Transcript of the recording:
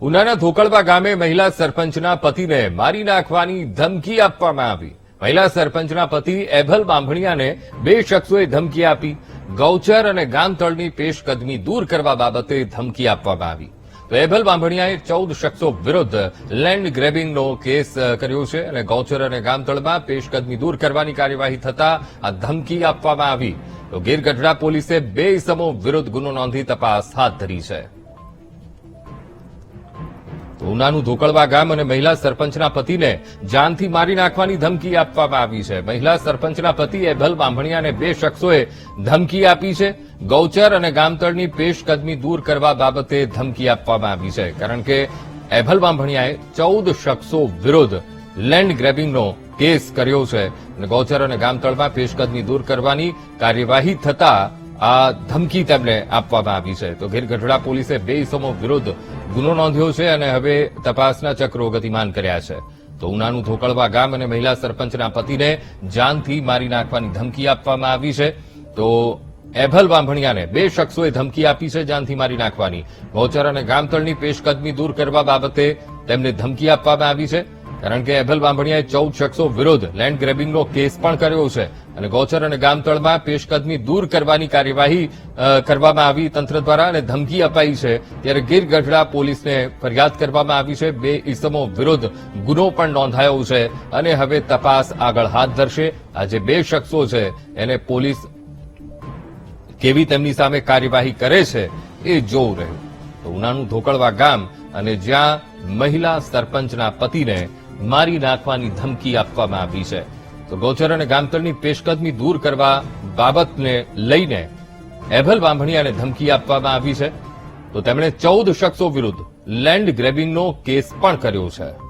ઉનાના ધોકળવા ગામે મહિલા સરપંચના પતિને મારી નાખવાની ધમકી આપવામાં આવી. મહિલા સરપંચના પતિ એભલ બાંભણિયાને બે શખ્સોએ ધમકી આપી. ગૌચર અને ગામતળની પેશકદમી દૂર કરવા બાબતે ધમકી આપવામાં આવી. તો એભલ બાંભણિયાએ ચૌદ શખ્સો વિરુદ્ધ લેન્ડ ગ્રેબિંગનો કેસ કર્યો છે અને ગૌચર અને ગામતળમાં પેશકદમી દૂર કરવાની કાર્યવાહી થતા આ ધમકી આપવામાં આવી. તો ગીર ગઢડા પોલીસે બે ઇસમો વિરુદ્ધ ગુનો નોંધી તપાસ હાથ ધરી છે. ઉનાનું ધોકળવા ગામ અને મહિલા સરપંચના પતિને જાનથી મારી નાખવાની ધમકી આપવામાં આવી છે. મહિલા સરપંચના પતિ એભલ બાંભણિયાને બે શખ્સોએ ધમકી આપી છે. ગૌચર અને ગામતળની પેશકદમી દૂર કરવા બાબતે ધમકી આપવામાં આવી છે. કારણ કે એભલ બાંભણિયાએ ચૌદ શખ્સો વિરુદ્ધ લેન્ડ ગ્રેબિંગનો કેસ કર્યો છે. અને ગૌચર અને ગામતળમાં પેશકદમી દૂર કરવાની કાર્યવાહી થતા આ ધમકી તેમને આપવામાં આવી છે. તો ગીરગઢડા પોલીસે બે ઇસમો વિરુદ્ધ ગુનો નોંધ્યો છે અને હવે તપાસના ચક્રો ગતિમાન કર્યા છે. તો ઉનાનું ધોકળવા ગામ અને મહિલા સરપંચના પતિને જાનથી મારી નાખવાની ધમકી આપવામાં આવી છે. તો એભલ વાંભણિયાને બે શખ્સોએ ધમકી આપી છે જાનથી મારી નાખવાની. ગૌચર અને ગામતળની પેશકદમી દૂર કરવા બાબતે તેમને ધમકી આપવામાં આવી છે. કારણ કે એભલ બાંભણિયાએ ચૌદ શખ્સો વિરુદ્ધ લેન્ડ ગ્રેબિંગનો કેસ પણ કર્યો છે અને ગૌચર અને ગામતળમાં પેશકદમી દૂર કરવાની કાર્યવાહી કરવામાં આવી તંત્ર દ્વારા અને ધમકી અપાઈ છે. ત્યારે ગીર ગઢડા પોલીસને ફરિયાદ કરવામાં આવી છે. બે ઇસમો વિરુદ્ધ ગુનો પણ નોંધાયો છે અને હવે તપાસ આગળ હાથ ધરશે. આ જે બે શખ્સો છે. એને પોલીસ કેવી તેમની સામે કાર્યવાહી કરે છે એ જોવું રહ્યું. ઉનાનું ધોકળવા ગામ અને જ્યાં મહિલા સરપંચના પતિને મારી નાખવાની ધમકી આપવામાં આવી છે. તો ગૌચર અને ગામતળની પેશકદમી દૂર કરવા બાબતને લઈને એભલ બાંભણિયાને ધમકી આપવામાં આવી છે. તો તેમણે ચૌદ શખ્સો વિરુદ્ધ લેન્ડ ગ્રેબિંગનો કેસ પણ કર્યો છે.